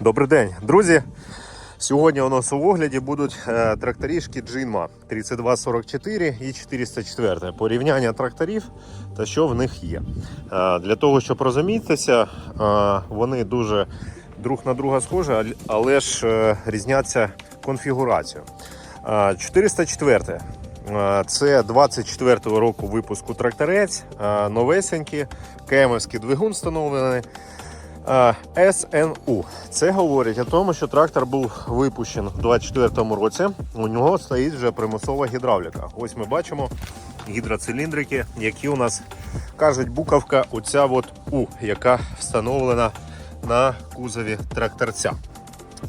Добрий день, друзі. Сьогодні у нас у огляді будуть е, тракторішки Jinma 3244 і 404. Порівняння тракторів та що в них є. Е, для того, щоб розумітися, е, вони дуже друг на друга схожі, але ж різняться конфігурацією. Е, 404 Е, Це 24-го року випуску тракторець, новесенький, КМовський двигун встановлений. СНУ. Це говорить о тому, що трактор був випущений в 24-му році. У нього стоїть вже примусова гідравліка. Ось ми бачимо гідроциліндрики, які у нас кажуть буковка оця от У, яка встановлена на кузові тракторця.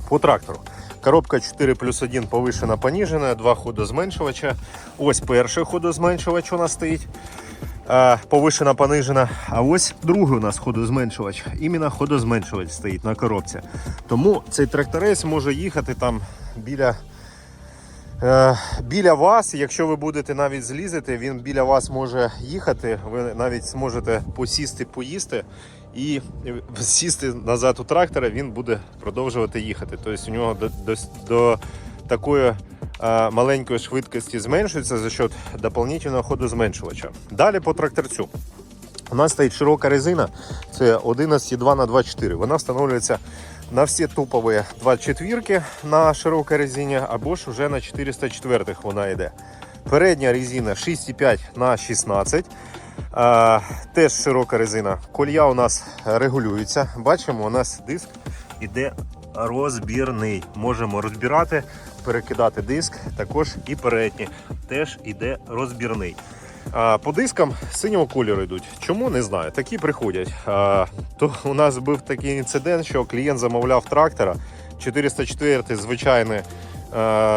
По трактору. Коробка 4 плюс 1 повишена, поніжена, два ходозменшувача. Ось перший ходозменшувач у нас стоїть. Повишена, понижена. А ось другий у нас ходозменшувач. Іменно ходозменшувач стоїть на коробці. Тому цей тракторець може їхати там біля. Е, біля вас, якщо ви будете навіть злізати, він біля вас може їхати. Ви навіть зможете посісти, поїсти і сісти назад у трактора, він буде продовжувати їхати. Тобто у нього до, до, до такої маленької швидкості зменшується за счет дополнительного ходу зменшувача. Далі по тракторцю. У нас стоїть широка резина, це 11,2 на 2,4. Вона встановлюється на всі топові 24 на широкій резині, або ж вже на 404 вона йде. Передня резина 6,5 на 16. Теж широка резина. Колья у нас регулюється. Бачимо, у нас диск іде розбірний. Можемо розбирати, перекидати диск, також і передні. теж іде розбірний. По дискам синього кольору йдуть. Чому не знаю. Такі приходять. То у нас був такий інцидент, що клієнт замовляв трактора 404 звичайний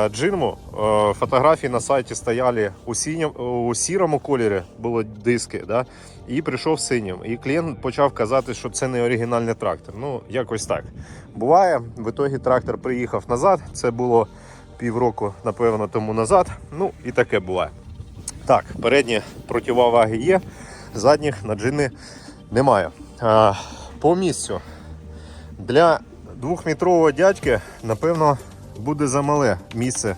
джинму. Е, Фотографії на сайті стояли у, синьому, у сірому кольорі були диски, да? і прийшов синім. І клієнт почав казати, що це не оригінальний трактор. Ну, якось так. Буває. В ітогі трактор приїхав назад. Це було півроку, напевно, тому назад. Ну і таке буває. Так, передні противоваги є, задніх на джини немає. А, по місцю для двохметрового дядьки, напевно, буде замале місце.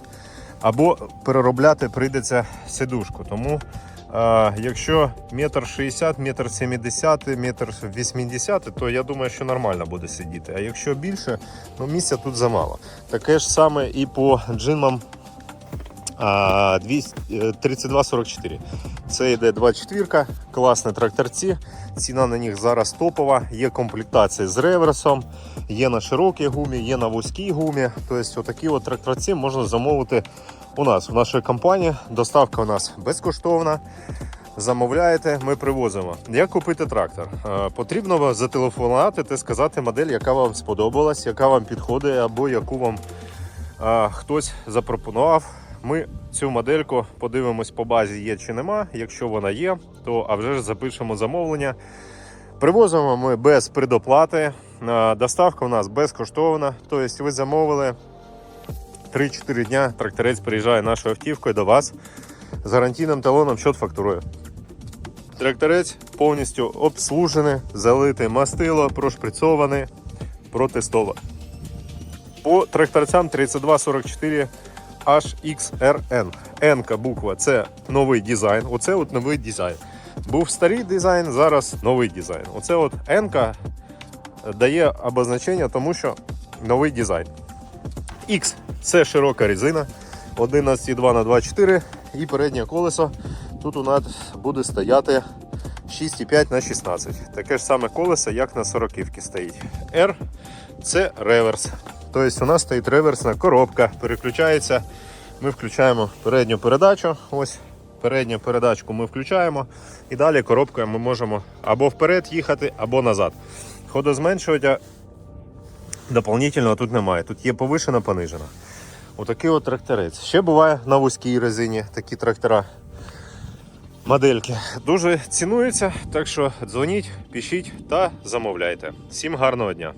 Або переробляти прийдеться сидушку. Тому е, якщо метр шістдесят, метр сімдесят, метр вісімдесят, то я думаю, що нормально буде сидіти. А якщо більше, ну місця тут замало. Таке ж саме і по джинмам а, 200, 3244. Це йде 24, класні тракторці. Ціна на них зараз топова. Є комплектація з реверсом, є на широкій гумі, є на вузькій гумі. Тобто, отакі от тракторці можна замовити у нас, в нашій компанії. Доставка у нас безкоштовна. Замовляєте, ми привозимо. Як купити трактор? Е, Потрібно зателефонувати та сказати модель, яка вам сподобалась, яка вам підходить, або яку вам а, хтось запропонував. Ми цю модельку подивимось по базі, є чи нема. Якщо вона є, то а вже ж запишемо замовлення. Привозимо ми без предоплати. Доставка у нас безкоштовна. Тобто ви замовили 3-4 дня. Тракторець приїжджає нашою автівкою до вас з гарантійним талоном, що фактурою. Тракторець повністю обслужений, залитий мастило, прошприцьований, протестований. По тракторцям 3244 HXRN. N буква це новий дизайн. Оце от новий дизайн. Був старий дизайн, зараз новий дизайн. Оце от N дає обозначення, тому що новий дизайн. X це широка резина 11,2 на 24 і переднє колесо. Тут у нас буде стояти 6,5 на 16. Таке ж саме колесо, як на 40 стоїть. R це реверс. Тобто у нас стоїть реверсна коробка, переключається. Ми включаємо передню передачу. Ось передню передачку ми включаємо. І далі коробкою ми можемо або вперед їхати, або назад. Ходозменшувача дополнительного тут немає. Тут є повишена, понижена. Отакий от тракторець. Ще буває на вузькій резині такі трактора. Модельки дуже цінуються, так що дзвоніть, пишіть та замовляйте. Всім гарного дня!